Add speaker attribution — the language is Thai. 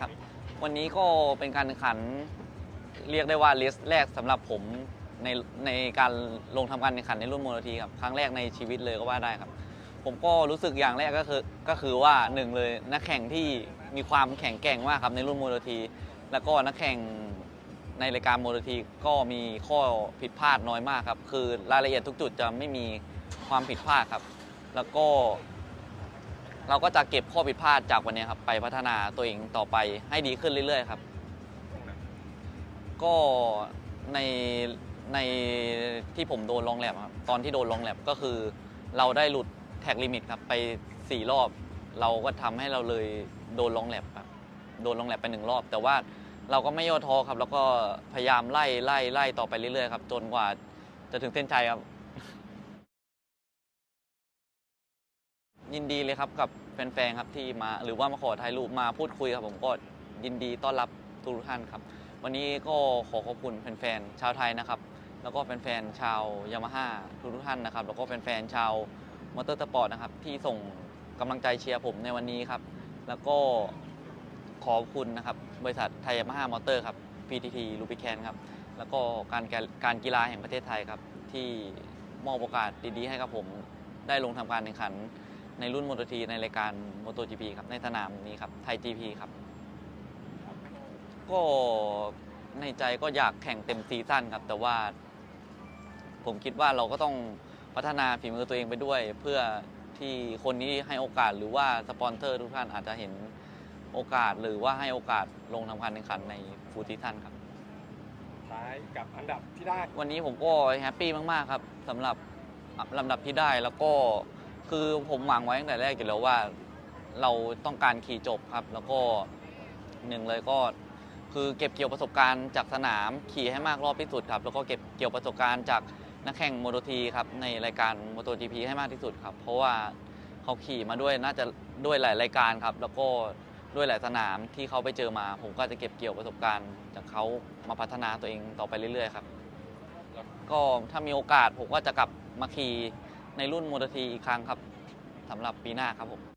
Speaker 1: ครับ วันนี้ก็เป็นการแข่งขันเรียกได้ว่าเลสต์แรกสำหรับผมในในการลงทำการแข่งขันในรุ่นโมโนทีครับครั้งแรกในชีวิตเลยก็ว่าได้ครับ ผมก็รู้สึกอย่างแรกก็คือก็คือว่าหนึ่งเลยนักแข่งที่มีความแข็งแกร่งมากครับในรุ่นโมโนที แล้วก็นักแข่งในรายการโมโนทีก็มีข้อผิดพลาดน้อยมากครับ คือรายละเอียดทุกจุดจะไม่มีความผิดพลาดครับ แล้วก็ เราก็จะเก็บข้อผิดพลาดจากวันนี้ครับไปพัฒนาตัวเองต่อไปให้ดีขึ้นเรื่อยๆครับ ก็ในในที่ผมโดนลองแลบครับตอนที่โดนลองแลบก็คือ เราได้หลุดแท็กลิมิตครับไป 4 รอบ เราก็ทำให้เราเลยโดนลองแลบครับโดนลองแลบไปหนึ่งรอบ แต่ว่าเราก็ไม่ย่อท้อครับ แล้วก็พยายามไล่ไล่ไล่ต่อไปเรื่อยๆครับจนกว่าจะถึงเส้นชัยครับ ยินดีเลยครับกับแฟนๆครับที่มาหรือว่ามาขอถ่ายรูปมาพูดคุยครับผมก็ยินดีต้อนรับทุกท่านครับ วันนี้ก็ขอขอบคุณแฟนๆชาวไทยนะครับ แล้วก็แฟนๆชาวยามาฮ่าทุกท่านนะครับ แล้วก็แฟนๆชาวมอเตอร์สปอร์ตนะครับที่ส่งกำลังใจเชียร์ผมในวันนี้ครับ แล้วก็ขอบคุณนะครับบริษัทไทยยามาฮ่ามอเตอร์ครับ PTT ลูปิแคนครับแล้วก็การการการกีฬาแห่งประเทศไทยครับที่มอบโอกาสดีๆให้กับผมได้ลงทำการแข่งขัน ในรุ่นมอเตอร์ทีในรายการ MotoGP ครับในสนามนี้ครับไทย GP ครับ ก็ในใจก็อยากแข่งเต็มซีซั่นครับ แต่ว่า ผมคิดว่าเราก็ต้องพัฒนาฝีมือตัวเองไปด้วย เพื่อที่คนนี้ให้โอกาสหรือว่าสปอนเซอร์ทุกท่านอาจจะเห็นโอกาสหรือว่าให้โอกาสลงทำการแข่งขันในฟูลซีซั่นครับ
Speaker 2: ท้ายกับอันดับที่ได้
Speaker 1: วันนี้ผมก็แฮปปี้มาก ๆ ครับสำหรับลำดับที่ได้แล้วก็ คือผมหวังไว้ตั้งแต่แรกอยู่แล้วว่า เราต้องการขี่จบครับ แล้วก็หนึ่งเลยก็คือเก็บเกี่ยวประสบการณ์จากสนามขี่ให้มากรอบที่สุดครับ แล้วก็เก็บเกี่ยวประสบการณ์จากนักแข่งโมโตทีครับในรายการโมโต GP ให้มากที่สุดครับ เพราะว่าเขาขี่มาด้วยน่าจะด้วยหลายรายการครับ แล้วก็ด้วยหลายสนามที่เขาไปเจอมา ผมก็จะเก็บเกี่ยวประสบการณ์จากเขามาพัฒนาตัวเองต่อไปเรื่อยๆครับ ก็ถ้ามีโอกาสผมก็จะกลับมาขี่ ในรุ่นโมเตอร์ทีอีกครั้งครับสำหรับปีหน้าครับผม